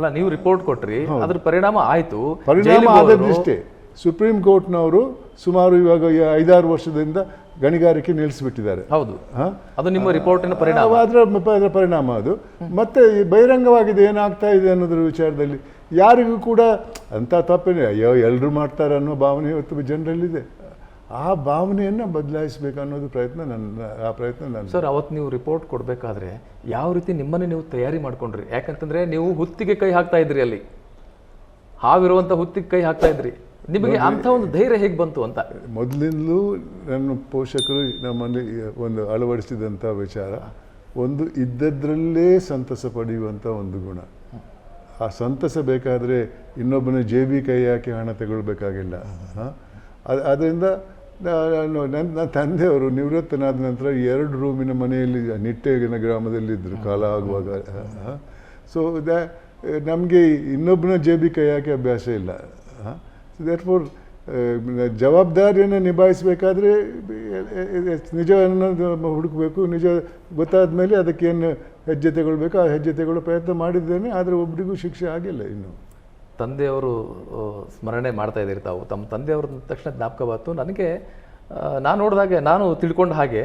ಅಲ್ಲ ನೀವು ರಿಪೋರ್ಟ್ ಕೊಟ್ರಿ ಅದ್ರ ಪರಿಣಾಮ ಆಯ್ತು. ಪರಿಣಾಮ. ಆದದ್ದಿಷ್ಟೇ ಸುಪ್ರೀಂ ಕೋರ್ಟ್ನವರು ಸುಮಾರು ಇವಾಗ ಐದಾರು ವರ್ಷದಿಂದ ಗಣಿಗಾರಿಕೆ ನಿಲ್ಲಿಸಿಬಿಟ್ಟಿದ್ದಾರೆ. ಹೌದು? ಅದು ನಿಮ್ಮ ರಿಪೋರ್ಟಿನ ಪರಿಣಾಮ. ಅದರ ಅದರ ಪರಿಣಾಮ ಅದು. ಮತ್ತೆ ಈ ಬಹಿರಂಗವಾಗಿದೆ ಏನಾಗ್ತಾ ಇದೆ ಅನ್ನೋದ್ರ ವಿಚಾರದಲ್ಲಿ ಯಾರಿಗೂ ಕೂಡ ಅಂತ ತಪ್ಪೇನೆ ಅಯ್ಯೋ ಎಲ್ಲರೂ ಮಾಡ್ತಾರೆ ಅನ್ನೋ ಭಾವನೆ ಇವತ್ತು ಜನರಲ್ಲಿದೆ. ಆ ಭಾವನೆಯನ್ನು ಬದಲಾಯಿಸಬೇಕು ಅನ್ನೋದು ಪ್ರಯತ್ನ ನನ್ನ ಆ ಪ್ರಯತ್ನ ನನ್ನ. ಸರ್ ಅವತ್ತು ನೀವು ರಿಪೋರ್ಟ್ ಕೊಡಬೇಕಾದ್ರೆ ಯಾವ ರೀತಿ ನಿಮ್ಮನ್ನೇ ನೀವು ತಯಾರಿ ಮಾಡ್ಕೊಂಡ್ರಿ? ಯಾಕಂತಂದ್ರೆ ನೀವು ಹುತ್ತಿಗೆ ಕೈ ಹಾಕ್ತಾ ಇದ್ರಿ ಅಲ್ಲಿ. ಹಾವಿರುವಂಥ ಹುತ್ತಿಗೆ ಕೈ ಹಾಕ್ತಾ ಇದ್ರಿ. ನಿಮಗೆ ಅಂಥ ಒಂದು ಧೈರ್ಯ ಹೇಗೆ ಬಂತು ಅಂತ? ಮೊದಲಿಂದಲೂ ನನ್ನ ಪೋಷಕರು ನಮ್ಮಲ್ಲಿ ಒಂದು ಅಳವಡಿಸಿದಂಥ ವಿಚಾರ. ಒಂದು ಇದ್ದದ್ರಲ್ಲೇ ಸಂತಸ ಪಡೆಯುವಂಥ ಒಂದು ಗುಣ. ಆ ಸಂತಸ ಬೇಕಾದರೆ ಇನ್ನೊಬ್ಬನ ಜೇಬಿ ಕೈ ಹಾಕಿ ಹಣ ತಗೊಳ್ಬೇಕಾಗಿಲ್ಲ. ಹಾಂ? ಅದರಿಂದ ನನ್ನ ನನ್ನ ತಂದೆಯವರು ನಿವೃತ್ತನಾದ ನಂತರ ಎರಡು ರೂಮಿನ ಮನೆಯಲ್ಲಿ ನಿಟ್ಟೆಗಿನ ಗ್ರಾಮದಲ್ಲಿದ್ದರು ಕಾಲ ಆಗುವಾಗ. ಸೊ ದ ನಮಗೆ ಇನ್ನೊಬ್ಬನ ಜೇಬಿ ಕೈ ಹಾಕಿ ಅಭ್ಯಾಸ ಇಲ್ಲ. ದಟ್ ಫೋರ್ ಜವಾಬ್ದಾರಿಯನ್ನು ನಿಭಾಯಿಸಬೇಕಾದ್ರೆ ನಿಜ ಅನ್ನೋದು ಹುಡುಕಬೇಕು ನಿಜ ಗೊತ್ತಾದ ಮೇಲೆ ಅದಕ್ಕೇನು ಹೆಜ್ಜೆ ತಗೊಳ್ಬೇಕು ಆ ಹೆಜ್ಜೆ ತಗೊಳ್ಳೋ ಪ್ರಯತ್ನ ಮಾಡಿದ್ದೇನೆ ಆದರೆ ಒಬ್ರಿಗೂ ಶಿಕ್ಷೆ ಆಗಿಲ್ಲ ಇನ್ನು. ತಂದೆಯವರು ಸ್ಮರಣೆ ಮಾಡ್ತಾ ಇದ್ದೀರಿ ತಾವು. ತಮ್ಮ ತಂದೆಯವ್ರ ತಕ್ಷಣ ಜ್ಞಾಪಕ ಬಂತು. ನನಗೆ ನಾನು ನೋಡಿದಾಗೆ ನಾನು ತಿಳ್ಕೊಂಡ ಹಾಗೆ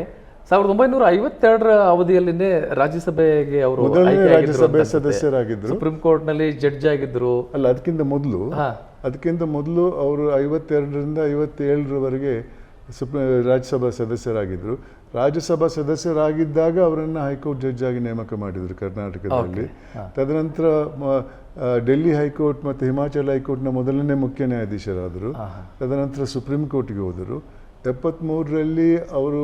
ಸಾವಿರದ ಒಂಬೈನೂರ ಐವತ್ತೆರಡರ ಅವಧಿಯಲ್ಲಿನೇ ರಾಜ್ಯಸಭೆಗೆ ಅವರು ಸದಸ್ಯರಾಗಿದ್ದರು ರಾಜ್ಯಸಭೆ ಅಂತ ಸದಸ್ಯರಾಗಿದ್ರು. ಸುಪ್ರೀಂ ಕೋರ್ಟ್ನಲ್ಲಿ ಜಡ್ಜ್ ಆಗಿದ್ರು. ಅಲ್ಲ ಅದಕ್ಕಿಂತ ಮೊದಲು ಹಾ. ಅದಕ್ಕಿಂತ ಮೊದಲು ಅವರು ಐವತ್ತೆರಡರಿಂದ ಐವತ್ತೇಳರವರೆಗೆ ಸುಪ್ರೀಂ ರಾಜ್ಯಸಭಾ ಸದಸ್ಯರಾಗಿದ್ದರು ರಾಜ್ಯಸಭಾ ಸದಸ್ಯರಾಗಿದ್ದಾಗ ಅವರನ್ನು ಹೈಕೋರ್ಟ್ ಜಡ್ಜ್ ಆಗಿ ನೇಮಕ ಮಾಡಿದರು ಕರ್ನಾಟಕದಲ್ಲಿ. ತದನಂತರ ಡೆಲ್ಲಿ ಹೈಕೋರ್ಟ್ ಮತ್ತು ಹಿಮಾಚಲ ಹೈಕೋರ್ಟ್ನ ಮೊದಲನೇ ಮುಖ್ಯ ನ್ಯಾಯಾಧೀಶರಾದರು. ತದನಂತರ ಸುಪ್ರೀಂ ಕೋರ್ಟ್ಗೆ ಹೋದರು. ಎಪ್ಪತ್ತ್ಮೂರರಲ್ಲಿ ಅವರು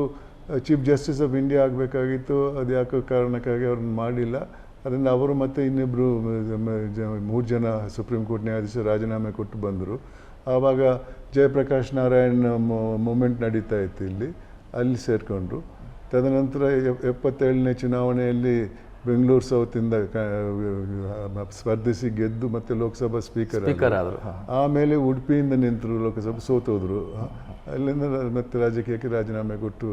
ಚೀಫ್ ಜಸ್ಟಿಸ್ ಆಫ್ ಇಂಡಿಯಾ ಆಗಬೇಕಾಗಿತ್ತು. ಅದು ಯಾಕೋ ಕಾರಣಕ್ಕಾಗಿ ಅವ್ರನ್ನ ಮಾಡಿಲ್ಲ. ಅದರಿಂದ ಅವರು ಮತ್ತು ಇನ್ನಿಬ್ಬರು ಮೂರು ಜನ ಸುಪ್ರೀಂ ಕೋರ್ಟ್ ನ್ಯಾಯಾಧೀಶರು ರಾಜೀನಾಮೆ ಕೊಟ್ಟು ಬಂದರು. ಆವಾಗ ಜಯಪ್ರಕಾಶ್ ನಾರಾಯಣ್ ಮೂಮೆಂಟ್ ನಡೀತಾ ಇತ್ತು ಇಲ್ಲಿ. ಅಲ್ಲಿ ಸೇರಿಕೊಂಡ್ರು. ತದನಂತರ ಎಪ್- ಎಪ್ಪತ್ತೇಳನೇ ಚುನಾವಣೆಯಲ್ಲಿ ಬೆಂಗಳೂರು ಸೌತಿಂದ ಸ್ಪರ್ಧಿಸಿ ಗೆದ್ದು ಮತ್ತೆ ಲೋಕಸಭಾ ಸ್ಪೀಕರ್ ಆದರು. ಆದ್ರು. ಆಮೇಲೆ ಉಡುಪಿಯಿಂದ ನಿಂತರು ಲೋಕಸಭೆ ಸೋತೋದ್ರು. ಅಲ್ಲಿಂದ ಮತ್ತೆ ರಾಜಕೀಯಕ್ಕೆ ರಾಜೀನಾಮೆ ಕೊಟ್ಟು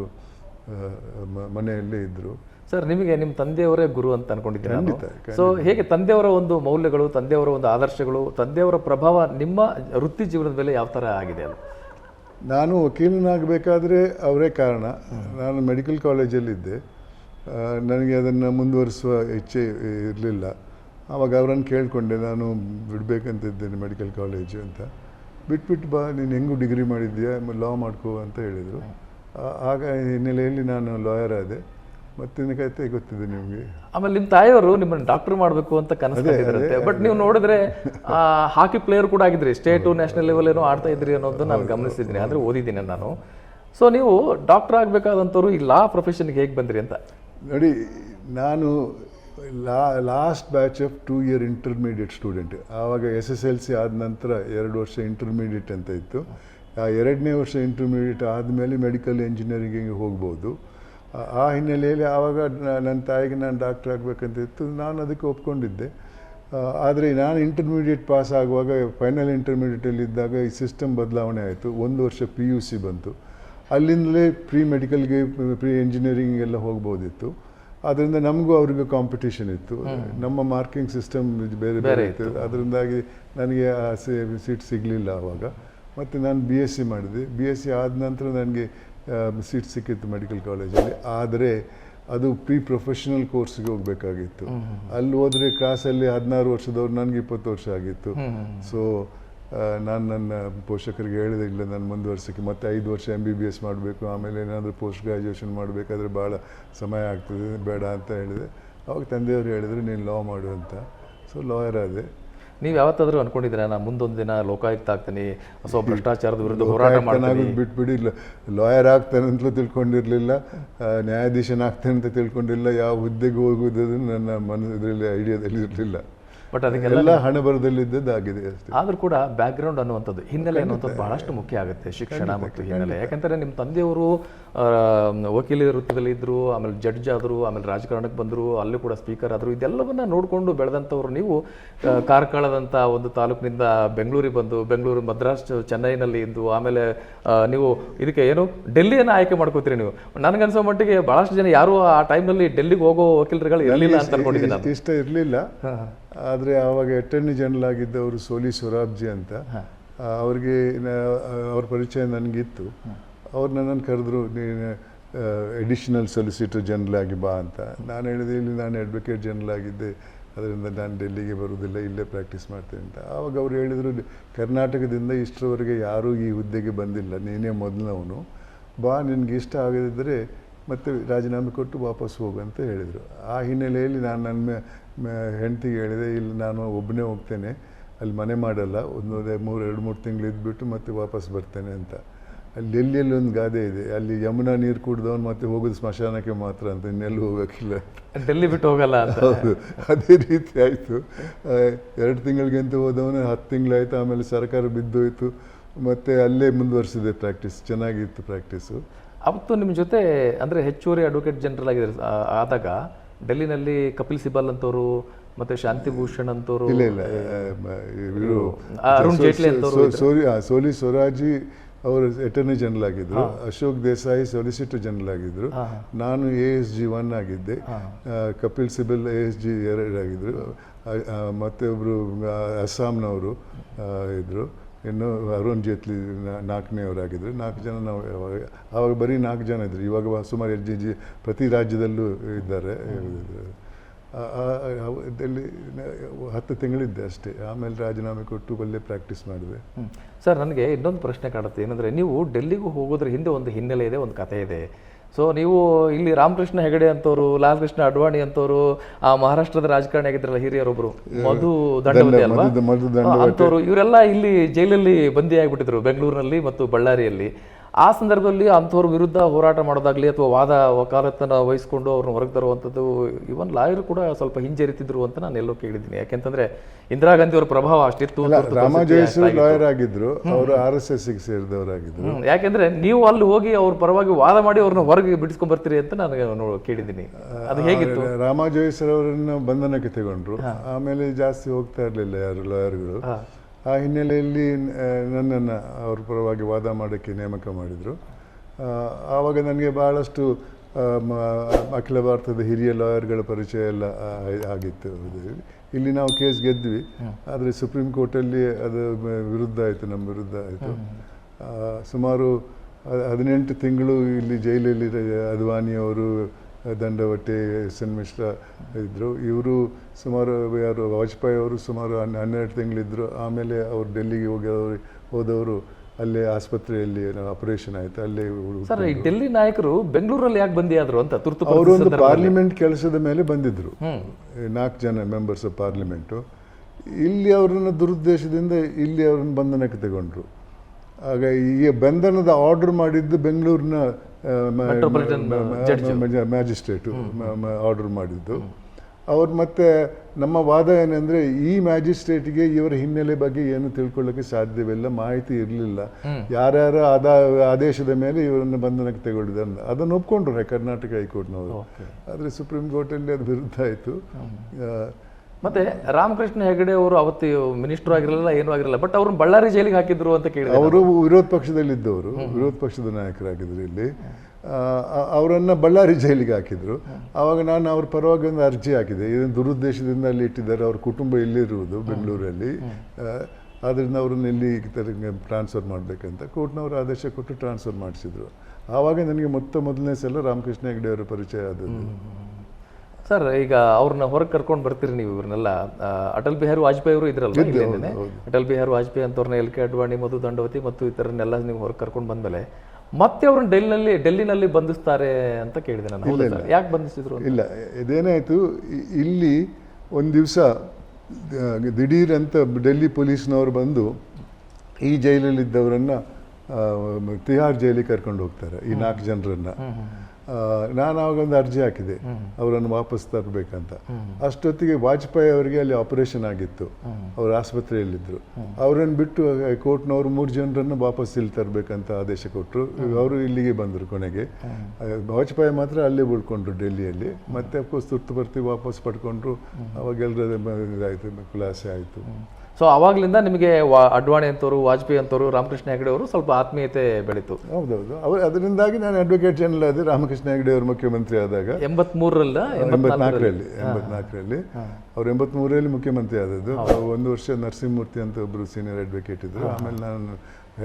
ಮನೆಯಲ್ಲೇ ಇದ್ದರು ಸರ್ ನಿಮಗೆ ನಿಮ್ಮ ತಂದೆಯವರೇ ಗುರು ಅಂತ ಅನ್ಕೊಂಡಿದ್ದೀನಿ ಸೊ ಹೇಗೆ ತಂದೆಯವರ ಒಂದು ಮೌಲ್ಯಗಳು ತಂದೆಯವರ ಒಂದು ಆದರ್ಶಗಳು ತಂದೆಯವರ ಪ್ರಭಾವ ನಿಮ್ಮ ವೃತ್ತಿ ಜೀವನದ ಮೇಲೆ ಯಾವ ತರ ಆಗಿದೆ ಅದು? ನಾನು ವಕೀಲನಾಗಬೇಕಾದ್ರೆ ಅವರೇ ಕಾರಣ. ನಾನು ಮೆಡಿಕಲ್ ಕಾಲೇಜಲ್ಲಿದ್ದೆ ನನಗೆ ಅದನ್ನು ಮುಂದುವರಿಸುವ ಇಚ್ಛೆ ಇರಲಿಲ್ಲ. ಆವಾಗ ಅವರನ್ನು ಕೇಳಿಕೊಂಡೆ, ನಾನು ಬಿಡಬೇಕಂತಿದ್ದೇನೆ ಮೆಡಿಕಲ್ ಕಾಲೇಜು ಅಂತ. ಬಿಟ್ಬಿಟ್ಟು ಬಾ, ನೀನು ಹೆಂಗೂ ಡಿಗ್ರಿ ಮಾಡಿದ್ಯಾ ಲಾ ಮಾಡ್ಕೋ ಅಂತ ಹೇಳಿದರು. ಆಗ ಹಿನ್ನೆಲೆಯಲ್ಲಿ ನಾನು ಲಾಯರ್ ಆದೆ. ಮತ್ತಿನ ಕತೆ ಗೊತ್ತಿದೆ ನಿಮಗೆ. ಆಮೇಲೆ ನಿಮ್ಮ ತಾಯಿಯವರು ನಿಮ್ಮನ್ನು ಡಾಕ್ಟರ್ ಮಾಡಬೇಕು ಅಂತ ಕನಸು ಬಟ್ ನೀವು ನೋಡಿದ್ರೆ ಹಾಕಿ ಪ್ಲೇಯರ್ ಕೂಡ ಆಗಿದ್ರಿ. ಸ್ಟೇಟು ನ್ಯಾಷನಲ್ ಲೆವೆಲ್ ಏನೋ ಆಡ್ತಾ ಇದ್ರಿ ಅನ್ನೋದು ನಾನು ಗಮನಿಸಿದ್ದೀನಿ. ಆದರೆ ಓದಿದ್ದೀನಿ ನಾನು. ಸೊ ನೀವು ಡಾಕ್ಟರ್ ಆಗಬೇಕಾದಂಥವ್ರು ಈ ಲಾ ಪ್ರೊಫೆಷನ್ಗೆ ಹೇಗೆ ಬಂದ್ರಿ ಅಂತ? ನೋಡಿ ನಾನು ಲಾ last batch of two year intermediate student ಆವಾಗ ಎಸ್ ಎಸ್ ಎಲ್ ಸಿ ಆದ ನಂತರ ಎರಡು ವರ್ಷ ಇಂಟರ್ಮೀಡಿಯೇಟ್ ಅಂತ ಇತ್ತು. ಆ ಎರಡನೇ ವರ್ಷ ಇಂಟರ್ಮೀಡಿಯೇಟ್ ಆದಮೇಲೆ ಮೆಡಿಕಲ್ ಇಂಜಿನಿಯರಿಂಗಿಗೆ ಹೋಗ್ಬೋದು. ಆ- ಹಿನ್ನೆಲೆಯಲ್ಲಿ ಆವಾಗ ನನ್ನ ತಾಯಿಗೆ ನಾನು ಡಾಕ್ಟರ್ ಆಗಬೇಕಂತ ಇತ್ತು ನಾನು ಅದಕ್ಕೆ ಒಪ್ಕೊಂಡಿದ್ದೆ. ಆದರೆ ನಾನು ಇಂಟರ್ಮೀಡಿಯೇಟ್ ಪಾಸ್ ಆಗುವಾಗ ಫೈನಲ್ ಇಂಟರ್ಮೀಡಿಯೇಟಲ್ಲಿ ಇದ್ದಾಗ ಈ ಸಿಸ್ಟಮ್ ಬದಲಾವಣೆ ಆಯಿತು. ಒಂದು ವರ್ಷ ಪಿ ಯು ಸಿ ಬಂತು. ಅಲ್ಲಿಂದಲೇ ಪ್ರೀ ಮೆಡಿಕಲ್ಗೆ ಪ್ರೀ ಇಂಜಿನಿಯರಿಂಗ್ ಎಲ್ಲ ಹೋಗ್ಬೋದಿತ್ತು. ಅದರಿಂದ ನಮಗೂ ಅವ್ರಿಗೂ ಕಾಂಪಿಟೇಷನ್ ಇತ್ತು. ನಮ್ಮ ಮಾರ್ಕಿಂಗ್ ಸಿಸ್ಟಮ್ ಬೇರೆ ಬೇರೆ ಇತ್ತು. ಅದರಿಂದಾಗಿ ನನಗೆ ಆ ಸೀಟ್ ಸಿಗಲಿಲ್ಲ ಆವಾಗ. ಮತ್ತು ನಾನು ಬಿ ಎಸ್ ಸಿ ಮಾಡಿದೆ. ಬಿ ಎಸ್ ಸಿ ಆದ ನಂತರ ನನಗೆ ಸೀಟ್ ಸಿಕ್ಕಿತ್ತು ಮೆಡಿಕಲ್ ಕಾಲೇಜಲ್ಲಿ ಆದರೆ ಅದು ಪ್ರೀ ಪ್ರೊಫೆಷನಲ್ ಕೋರ್ಸ್ಗೆ ಹೋಗಬೇಕಾಗಿತ್ತು ಅಲ್ಲಿ ಹೋದರೆ ಕ್ಲಾಸಲ್ಲಿ ಹದಿನಾರು ವರ್ಷದವ್ರು ನನಗೆ ಇಪ್ಪತ್ತು ವರ್ಷ ಆಗಿತ್ತು. ಸೊ ನಾನು ನನ್ನ ಪೋಷಕರಿಗೆ ಹೇಳಿದೆ ಇಲ್ಲ ನಾನು ಮುಂದುವರ್ಸೋಕ್ಕೆ ಮತ್ತೆ ಐದು ವರ್ಷ ಎಂ ಬಿ ಬಿ ಎಸ್ ಮಾಡಬೇಕು ಆಮೇಲೆ ಏನಾದರೂ ಪೋಸ್ಟ್ ಗ್ರ್ಯಾಜುಯೇಷನ್ ಮಾಡಬೇಕಾದ್ರೆ ಭಾಳ ಸಮಯ ಆಗ್ತದೆ ಬೇಡ ಅಂತ ಹೇಳಿದೆ. ಅವಾಗ ತಂದೆಯವರು ಹೇಳಿದ್ರು ನೀನು ಲಾ ಮಾಡು ಅಂತ. ಸೊ ಲಾಯರ್ ಆದೆ. ನೀವು ಯಾವತ್ತಾದ್ರೂ ಅನ್ಕೊಂಡಿದ್ದೀರಾ ನಾ ಮುಂದೊಂದು ದಿನ ಲೋಕಾಯುಕ್ತ ಆಗ್ತೀನಿ ಸೊ ಭ್ರಷ್ಟಾಚಾರದ ವಿರುದ್ಧ ಹೋರಾಟ ಮಾಡ್ತೀನಿ. ಬಿಟ್ಬಿಡಿ ಲಾಯರ್ ಆಗ್ತಾನೆ ಅಂತಲೂ ತಿಳ್ಕೊಂಡಿರಲಿಲ್ಲ ನ್ಯಾಯಾಧೀಶನಾಗ್ತಾನೆ ಅಂತ ತಿಳ್ಕೊಂಡಿಲ್ಲ ಯಾವ ಹುದ್ದೆಗೆ ಹೋಗುವುದನ್ನು ನನ್ನ ಮನ ಇದರಲ್ಲಿ ಐಡಿಯಾದಲ್ಲಿ ಇರಲಿಲ್ಲ. ಬಟ್ ಅದಕ್ಕೆಲ್ಲ ಹಣ ಬರದಲ್ಲಿದ್ದದ್ದು ಆಗಿದೆ ಅಷ್ಟೇ. ಆದ್ರೂ ಕೂಡ ಬ್ಯಾಕ್ಗ್ರೌಂಡ್ ಅನ್ನುವಂಥದ್ದು ಹಿನ್ನೆಲೆ ಅನ್ನುವಂಥದ್ದು ಬಹಳಷ್ಟು ಮುಖ್ಯ ಆಗುತ್ತೆ ಶಿಕ್ಷಣ ಮತ್ತು ಹಿನ್ನೆಲೆ. ಯಾಕಂದ್ರೆ ನಿಮ್ಮ ತಂದೆಯವರು ವಕೀಲ ವೃತ್ತದಲ್ಲಿ ಇದ್ದರು ಇದ್ರು ಆಮೇಲೆ ಜಡ್ಜ್ ಆದರು ಆಮೇಲೆ ರಾಜಕಾರಣಕ್ಕೆ ಬಂದರು ಅಲ್ಲೂ ಕೂಡ ಸ್ಪೀಕರ್ ಆದರು ಇದೆಲ್ಲವನ್ನ ನೋಡಿಕೊಂಡು ಬೆಳೆದಂಥವ್ರು ನೀವು ಕಾರ್ಕಳದಂತ ಕಾರ್ಕಳದಂಥ ಒಂದು ತಾಲೂಕಿನಿಂದ ಬೆಂಗಳೂರಿಗೆ ಬಂದು ಬೆಂಗಳೂರು ಮದ್ರಾಸ್ ಚೆನ್ನೈನಲ್ಲಿ ಇದ್ದು ಆಮೇಲೆ ನೀವು ಇದಕ್ಕೆ ಏನು ಡೆಲ್ಲಿಯನ್ನು ಆಯ್ಕೆ ಮಾಡ್ಕೋತೀರಿ ನೀವು. ನನಗನ್ಸೋ ಮಟ್ಟಿಗೆ ಬಹಳಷ್ಟು ಜನ ಯಾರು ಆ ಟೈಮ್ನಲ್ಲಿ ಡೆಲ್ಲಿಗೆ ಹೋಗೋ ವಕೀಲರುಗಳು ಇರಲಿಲ್ಲ ಅಂತ ಅನ್ಕೊಂಡಿದ್ದೀನಿ ಇಷ್ಟ ಇರಲಿಲ್ಲ. ಆದರೆ ಆವಾಗ ಅಟರ್ನಿ ಜನರಲ್ ಆಗಿದ್ದವರು ಸೋಲಿ ಸೊರಾಬ್ಜಿ ಅಂತ ಅವ್ರಿಗೆ ಅವ್ರ ಪರಿಚಯ ನನಗಿತ್ತು. ಅವ್ರು ನನ್ನನ್ನು ಕರೆದ್ರು ನೀನು ಎಡಿಷನಲ್ ಸೊಲಿಸಿಟರ್ ಜನರಲ್ ಆಗಿ ಬಾ ಅಂತ. ನಾನು ಹೇಳಿದೆ ಇಲ್ಲಿ ನಾನು ಅಡ್ವೊಕೇಟ್ ಜನರಲ್ ಆಗಿದ್ದೆ ಅದರಿಂದ ನಾನು ಡೆಲ್ಲಿಗೆ ಬರುವುದಿಲ್ಲ ಇಲ್ಲೇ ಪ್ರಾಕ್ಟೀಸ್ ಮಾಡ್ತೇನೆ ಅಂತ. ಆವಾಗ ಅವ್ರು ಹೇಳಿದರು ಕರ್ನಾಟಕದಿಂದ ಇಷ್ಟರವರೆಗೆ ಯಾರೂ ಈ ಹುದ್ದೆಗೆ ಬಂದಿಲ್ಲ ನೀನೇ ಮೊದಲನವನು ಬಾ ನಿನಗೆ ಇಷ್ಟ ಆಗದಿದ್ದರೆ ಮತ್ತೆ ರಾಜೀನಾಮೆ ಕೊಟ್ಟು ವಾಪಸ್ ಹೋಗು ಅಂತ ಹೇಳಿದರು. ಆ ಹಿನ್ನೆಲೆಯಲ್ಲಿ ನಾನು ನನ್ನ ಹೆಂಡ್ತಿಗೆ ಹೇಳಿದೆ ಇಲ್ಲಿ ನಾನು ಒಬ್ಬನೇ ಹೋಗ್ತೇನೆ ಅಲ್ಲಿ ಮನೆ ಮಾಡಲ್ಲ ಒಂದು ಮೂರು ಎರಡು ಮೂರು ತಿಂಗಳು ಇದ್ಬಿಟ್ಟು ಮತ್ತೆ ವಾಪಸ್ ಬರ್ತೇನೆ ಅಂತ. ಅಲ್ಲಿ ಎಲ್ಲೆಲ್ಲಿ ಒಂದು ಗಾದೆ ಇದೆ ಅಲ್ಲಿ ಯಮುನಾ ನೀರು ಕುಡ್ದವನು ಮತ್ತೆ ಹೋಗೋದು ಸ್ಮಶಾನಕ್ಕೆ ಮಾತ್ರ ಅಂತ ಇನ್ನೆಲ್ಲೂ ಹೋಗೋಕ್ಕಿಲ್ಲ. ಡೆಲ್ಲಿ ಬಿಟ್ಟು ಹೋಗಲ್ಲ ಹೌದು ಅದೇ ರೀತಿ ಆಯಿತು. ಎರಡು ತಿಂಗಳಿಗಂತ ಹೋದವನು ಹತ್ತು ತಿಂಗಳಾಯಿತು ಆಮೇಲೆ ಸರ್ಕಾರ ಬಿದ್ದೋಯ್ತು ಮತ್ತೆ ಅಲ್ಲೇ ಮುಂದುವರಿಸಿದೆ ಪ್ರಾಕ್ಟೀಸ್ ಚೆನ್ನಾಗಿತ್ತು ಪ್ರಾಕ್ಟೀಸು ಅವತ್ತು ನಿಮ್ಮ ಜೊತೆ ಅಂದರೆ ಹೆಚ್ಚುವರಿ ಅಡ್ವೊಕೇಟ್ ಜನರಲ್ ಆಗಿದ್ದಾರೆ ಆದಾಗ ಡೆಲ್ಲಿನಲ್ಲಿ ಕಪಿಲ್ ಸಿಬಲ್ ಅಂತವರು ಮತ್ತೆ ಶಾಂತಿ ಭೂಷಣ್ ಅಂತವರು ಇಲ್ಲ ಇವ್ರು ಅರುಣ್ ಜೇಟ್ಲಿ ಅಂತವರು ಸೋಲಿ ಸೋಲಿ ಸ್ವರಾಜಿ ಅವರು ಅಟರ್ನಿ ಜನರಲ್ ಆಗಿದ್ರು ಅಶೋಕ್ ದೇಸಾಯಿ ಸೊಲಿಸಿಟರ್ ಜನರಲ್ ಆಗಿದ್ರು ನಾನು ಎ ಎಸ್ ಜಿ ಒನ್ ಆಗಿದ್ದೆ Kapil Sibal A S G ಎರಡು ಆಗಿದ್ರು ಆ, ಆ, ಮತ್ತೆ ಒಬ್ರು ಆ, ಅಸ್ಸಾಂನವರು ಇದ್ರು. ಇನ್ನು ಅರುಣ್ ಜೇಟ್ಲಿ ನಾ- ನಾಲ್ಕನೇವರಾಗಿದ್ರು ನಾಲ್ಕು ಜನ ನಾವು ಆವಾಗ ಬರೀ ನಾಲ್ಕು ಜನ ಇದ್ದರು ಇವಾಗ ಸುಮಾರು ಎಲ್ ಜಿ ಜಿ ಪ್ರತಿ ರಾಜ್ಯದಲ್ಲೂ ಇದ್ದಾರೆ. ಇದರಲ್ಲಿ ಹತ್ತು ತಿಂಗಳಿದ್ದೆ ಅಷ್ಟೇ. ಆಮೇಲೆ ರಾಜೀನಾಮೆ ಕೊಟ್ಟು ಒಳ್ಳೆ ಪ್ರಾಕ್ಟೀಸ್ ಮಾಡಿದೆ. ಸರ್, ನನಗೆ ಇನ್ನೊಂದು ಪ್ರಶ್ನೆ ಕಾಡುತ್ತೆ ಏನಂದರೆ, ನೀವು ಡೆಲ್ಲಿಗೂ ಹೋಗೋದ್ರ ಹಿಂದೆ ಒಂದು ಹಿನ್ನೆಲೆ ಇದೆ, ಒಂದು ಕಥೆ ಇದೆ. ಸೊ ನೀವು ಇಲ್ಲಿ ರಾಮಕೃಷ್ಣ ಹೆಗಡೆ ಅಂತವರು ಲಾಲ್ ಕೃಷ್ಣ ಅಡ್ವಾಣಿ ಅಂತವರು ಆ ಮಹಾರಾಷ್ಟ್ರದ ರಾಜಕಾರಣಿ ಆಗಿದ್ರಲ್ಲ ಹಿರಿಯರೊಬ್ರು ಮಧು ದಂಡವತಿ ಅಲ್ವಾ? ಅಂತವರು ಇವರೆಲ್ಲ ಇಲ್ಲಿ ಜೈಲಲ್ಲಿ ಬಂದಿ ಆಗ್ಬಿಟ್ಟಿದ್ರು ಬೆಂಗಳೂರಿನಲ್ಲಿ ಮತ್ತು ಬಳ್ಳಾರಿಯಲ್ಲಿ. ಆ ಸಂದರ್ಭದಲ್ಲಿ ಅಂಥವ್ರ ವಿರುದ್ಧ ಹೋರಾಟ ಮಾಡೋದಾಗ್ಲಿ ಅಥವಾ ವಾದ ವಕಾಲತ್ತನ್ನು ವಹಿಸ್ಕೊಂಡು ಅವ್ರನ್ನ ಹೊರಗೆ ತರುವಂಥದ್ದು ಇವನ್ ಲಾಯರ್ ಕೂಡ ಸ್ವಲ್ಪ ಹಿಂಜರಿತಿದ್ರು ಅಂತ ನಾನು ಎಲ್ಲೋ ಕೇಳಿದ್ದೀನಿ. ಯಾಕೆಂತಂದ್ರೆ ಇಂದಿರಾ ಗಾಂಧಿ ಅವರ ಪ್ರಭಾವ ಅಷ್ಟಿತ್ತು. ಲಾಯರ್ ಆಗಿದ್ರು ಅವರು ಆರ್ ಎಸ್ ಎಸ್ ಸೇರಿದವರಾಗಿದ್ರು. ಯಾಕೆಂದ್ರೆ ನೀವು ಅಲ್ಲಿ ಹೋಗಿ ಅವ್ರ ಪರವಾಗಿ ವಾದ ಮಾಡಿ ಅವ್ರನ್ನ ಹೊರಗೆ ಬಿಡಿಸ್ಕೊಂಡ್ ಬರ್ತೀರಿ ಅಂತ ನಾನು ಕೇಳಿದ್ದೀನಿ. ಅದು ಹೇಗಿತ್ತು? ರಾಮ ಜೋಯಿಸರ್ ಅವರನ್ನು ಬಂಧನಕ್ಕೆ ತಗೊಂಡ್ರು. ಆಮೇಲೆ ಜಾಸ್ತಿ ಹೋಗ್ತಾ ಇರಲಿಲ್ಲ ಯಾರು ಲಾಯರ್ಗಳು. ಆ ಹಿನ್ನೆಲೆಯಲ್ಲಿ ನನ್ನನ್ನು ಅವ್ರ ಪರವಾಗಿ ವಾದ ಮಾಡೋಕ್ಕೆ ನೇಮಕ ಮಾಡಿದರು. ಆವಾಗ ನನಗೆ ಭಾಳಷ್ಟು ಅಖಿಲ ಭಾರತದ ಹಿರಿಯ ಲಾಯರ್ಗಳ ಪರಿಚಯ ಎಲ್ಲ ಆಗಿತ್ತು. ಇಲ್ಲಿ ನಾವು ಕೇಸ್ ಗೆದ್ವಿ. ಆದರೆ ಸುಪ್ರೀಂ ಕೋರ್ಟಲ್ಲಿ ಅದು ವಿರುದ್ಧ ಆಯಿತು ನಮ್ಮ ವಿರುದ್ಧ ಆಯಿತು. ಸುಮಾರು ಹದಿನೆಂಟು ತಿಂಗಳು ಇಲ್ಲಿ ಜೈಲಲ್ಲಿ ಅದ್ವಾನಿಯವರು ದಂಡವಟ್ಟೆ ಎಸ್ ಎನ್ ಮಿಶ್ರಾ ಇದ್ದರು ಇವರು ಸುಮಾರು ಯಾರು ವಾಜಪೇಯಿ ಅವರು ಸುಮಾರು ಹನ್- ಹನ್ನೆರಡು ತಿಂಗಳಿದ್ದರು ಆಮೇಲೆ ಅವರು ಡೆಲ್ಲಿಗೆ ಹೋಗಿ ಅವರು ಹೋದವರು ಅಲ್ಲೇ ಆಸ್ಪತ್ರೆಯಲ್ಲಿ ಆಪರೇಷನ್ ಆಯಿತು. ಅಲ್ಲೇ ಸರ್ ಈ ಡೆಲ್ಲಿ ನಾಯಕರು ಬೆಂಗಳೂರಲ್ಲಿ ಯಾಕೆ ಬಂದಿ ಆದ್ರು ಅಂತ ತುರ್ತು ಅವರು ಒಂದು. ಪಾರ್ಲಿಮೆಂಟ್ ಕೆಲಸದ ಮೇಲೆ ಬಂದಿದ್ದರು ನಾಲ್ಕು ಜನ ಮೆಂಬರ್ಸ್ ಆಫ್ ಪಾರ್ಲಿಮೆಂಟು ಇಲ್ಲಿ ಅವರನ್ನು ದುರುದ್ದೇಶದಿಂದ ಇಲ್ಲಿ ಅವ್ರನ್ನ ಬಂಧನಕ್ಕೆ ತಗೊಂಡ್ರು. ಆಗ ಈ ಬಂಧನದ ಆರ್ಡರ್ ಮಾಡಿದ್ದು ಬೆಂಗಳೂರಿನ. ಮ್ಯಾಜಿಸ್ಟ್ರೇಟು ಆರ್ಡರ್ ಮಾಡಿದ್ದು. ಅವ್ರು ಮತ್ತೆ ನಮ್ಮ ವಾದ ಏನಂದ್ರೆ ಈ ಮ್ಯಾಜಿಸ್ಟ್ರೇಟ್ಗೆ ಇವರ ಹಿನ್ನೆಲೆ ಬಗ್ಗೆ ಏನು ತಿಳ್ಕೊಳ್ಳಕ್ಕೆ ಸಾಧ್ಯವಿಲ್ಲ ಮಾಹಿತಿ ಇರಲಿಲ್ಲ. ಯಾರ್ಯಾರ ಆದ ಆದೇಶದ ಮೇಲೆ ಇವರನ್ನು ಬಂಧನಕ್ಕೆ ತಗೊಂಡಿದ್ದಾರೆ ಅಂತ. ಅದನ್ನು ಒಪ್ಕೊಂಡ್ರೆ ಕರ್ನಾಟಕ ಹೈಕೋರ್ಟ್ನವರು. ಆದರೆ ಸುಪ್ರೀಂ ಕೋರ್ಟಲ್ಲಿ ಅದು ವಿರುದ್ಧ ಆಯಿತು. ಮತ್ತೆ ರಾಮಕೃಷ್ಣ ಹೆಗಡೆ ಅವರು ಅವತ್ತು ಮಿನಿಸ್ಟರ್ ಆಗಿರಲಿಲ್ಲ, ಏನೂ ಆಗಿರಲಿಲ್ಲ ಬಟ್ ಅವ್ರನ್ನ ಬಳ್ಳಾರಿ ಜೈಲಿಗೆ ಹಾಕಿದ್ರು ಅಂತ ಕೇಳಿದ್ರು ಅವರು ವಿರೋಧ ಪಕ್ಷದಲ್ಲಿದ್ದವರು ವಿರೋಧ ಪಕ್ಷದ ನಾಯಕರಾಗಿದ್ದರು ಇಲ್ಲಿ. ಆ- ಬಳ್ಳಾರಿ ಜೈಲಿಗೆ ಹಾಕಿದ್ರು. ಆವಾಗ ನಾನು ಅವ್ರ ಪರವಾಗಿ ಒಂದು ಅರ್ಜಿ ಹಾಕಿದೆ. ಇದನ್ನು ದುರುದ್ದೇಶದಿಂದ ಅಲ್ಲಿ ಇಟ್ಟಿದ್ದಾರೆ. ಅವ್ರ ಕುಟುಂಬ ಇಲ್ಲಿರುವುದು ಬೆಂಗಳೂರಲ್ಲಿ. ಆದ್ದರಿಂದ ಅವ್ರನ್ನ ಇಲ್ಲಿ ಟ್ರಾನ್ಸ್ಫರ್ ಮಾಡಬೇಕಂತ ಕೋರ್ಟ್ನವರು ಆದೇಶ ಕೊಟ್ಟು ಟ್ರಾನ್ಸ್ಫರ್ ಮಾಡಿಸಿದರು. ಆವಾಗ ನನಗೆ ಮೊತ್ತ ಮೊದಲನೇ ಸಲ ರಾಮಕೃಷ್ಣ ಹೆಗಡೆ ಅವರ ಪರಿಚಯ ಆದದ್ದು. ಸರ್ ಈಗ ಅವ್ರನ್ನ ಹೊರಗೆ ಕರ್ಕೊಂಡು ಬರ್ತೀರಿ ನೀವು ಇವ್ರನ್ನೆಲ್ಲ. ಅಟಲ್ ಬಿಹಾರಿ ವಾಜಪೇಯಿ ಅವರು ಇದ್ರಲ್ಲ ಅಟಲ್ ಬಿಹಾರಿ ವಾಜಪೇಯಿ ಅಂತವ್ರನ್ನ ಎಲ್ ಕೆ ಅಡ್ವಾಣಿ ಮಧು ದಂಡವತಿ ಮತ್ತು ಇತರನ್ನೆಲ್ಲ ನೀವು ಹೊರಗೆ ಕರ್ಕೊಂಡು ಬಂದಮೇಲೆ ಮತ್ತೆ ಅವ್ರನ್ನ ಡೆಲ್ಲಿನಲ್ಲಿ ಡೆಲ್ಲಿನಲ್ಲಿ ಬಂಧಿಸ್ತಾರೆ ಅಂತ ಕೇಳಿದೆ ನಾನು. ಯಾಕೆ ಬಂಧಿಸಿದ್ರು? ಇಲ್ಲ ಇದೇನಾಯಿತು? ಇಲ್ಲಿ ಒಂದು ದಿವಸ ದಿಢೀರ್ ಅಂತ ಡೆಲ್ಲಿ ಪೊಲೀಸ್ನವರು ಬಂದು ಈ ಜೈಲಲ್ಲಿದ್ದವರನ್ನು ತಿಹಾರ್ ಜೈಲಿಗೆ ಕರ್ಕೊಂಡು ಹೋಗ್ತಾರೆ ಈ ನಾಲ್ಕು ಜನರನ್ನು. ನಾನು ಆವಾಗ ಒಂದು ಅರ್ಜಿ ಹಾಕಿದೆ. ಅವರನ್ನು ವಾಪಸ್ ತರಬೇಕಂತ. ಅಷ್ಟೊತ್ತಿಗೆ ವಾಜಪೇಯಿ ಅವರಿಗೆ ಅಲ್ಲಿ ಆಪರೇಷನ್ ಆಗಿತ್ತು. ಅವರು ಆಸ್ಪತ್ರೆಯಲ್ಲಿದ್ದರು. ಅವರನ್ನು ಬಿಟ್ಟು ಕೋರ್ಟ್ನವರು ಮೂರು ಜನರನ್ನು ವಾಪಸ್ ಇಲ್ಲಿ ತರಬೇಕಂತ ಆದೇಶ ಕೊಟ್ಟರು. ಅವರು ಇಲ್ಲಿಗೆ ಬಂದರು ಕೊನೆಗೆ. ವಾಜಪೇಯಿ ಮಾತ್ರ ಅಲ್ಲೇ ಉಳ್ಕೊಂಡ್ರು ಡೆಲ್ಲಿಯಲ್ಲಿ. ಮತ್ತೆ ಅಫ್ಕೋರ್ಸ್ ತುರ್ತು ಬರ್ತಿ ವಾಪಸ್ ಪಡ್ಕೊಂಡ್ರು. ಅವಾಗ ಎಲ್ಲರ ಇದಾಯಿತು, ಖುಲಾಸೆ ಆಯಿತು. ಸೊ ಅವಾಗ್ಲಿಂದ ನಿಮಗೆ ವಾ- ಅಡ್ವಾಣಿ ಅಂತವರು ವಾಜಪೇಯಿ ಅಂತವರು ರಾಮಕೃಷ್ಣ ಹೆಗಡೆ ಅವರು ಸ್ವಲ್ಪ ಆತ್ಮೀಯತೆ ಬೆಳೀತು. ಹೌದೌದು. ಅವರು ಅದರಿಂದಾಗಿ ನಾನು ಅಡ್ವೊಕೇಟ್ ಜನರಲ್ ಆದ ರಾಮಕೃಷ್ಣ ಹೆಗಡೆ ಅವರು ಮುಖ್ಯಮಂತ್ರಿ ಆದಾಗ ಎಂಬತ್ಮೂರರಲ್ಲ ಎಂಬತ್ನಾಲ್ಕರಲ್ಲಿ. ಎಂಬತ್ನಾಲ್ಕರಲ್ಲಿ ಅವ್ರು ಎಂಬತ್ಮೂರರಲ್ಲಿ ಮುಖ್ಯಮಂತ್ರಿ ಆದದ್ದು. ಒಂದು ವರ್ಷ ನರಸಿಂಹಮೂರ್ತಿ ಅಂತ ಒಬ್ಬರು ಸೀನಿಯರ್ ಅಡ್ವೊಕೇಟ್ ಇದ್ದರು ಆಮೇಲೆ ನಾನು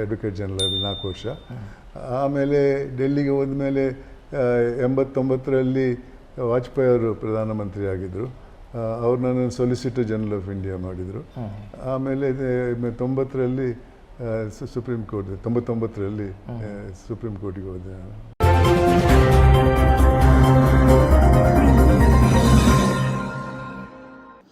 ಅಡ್ವೊಕೇಟ್ ಜನರಲ್ ಆದ ನಾಲ್ಕು ವರ್ಷ. ಆಮೇಲೆ ಡೆಲ್ಲಿಗೆ ಹೋದ್ಮೇಲೆ ಎಂಬತ್ತೊಂಬತ್ತರಲ್ಲಿ ವಾಜಪೇಯಿ ಅವರು ಪ್ರಧಾನಮಂತ್ರಿ ಆಗಿದ್ದರು ಅವ್ರು ನನ್ನನ್ನು ಸೊಲಿಸಿಟರ್ ಜನರಲ್ ಆಫ್ ಇಂಡಿಯಾ ಮಾಡಿದರು. ಆಮೇಲೆ ತೊಂಬತ್ತರಲ್ಲಿ ಸುಪ್ರೀಂ ಕೋರ್ಟ್ ತೊಂಬತ್ತೊಂಬತ್ತರಲ್ಲಿ ಸುಪ್ರೀಂ ಕೋರ್ಟಿಗೆ ಹೋದೆ ನಾನು.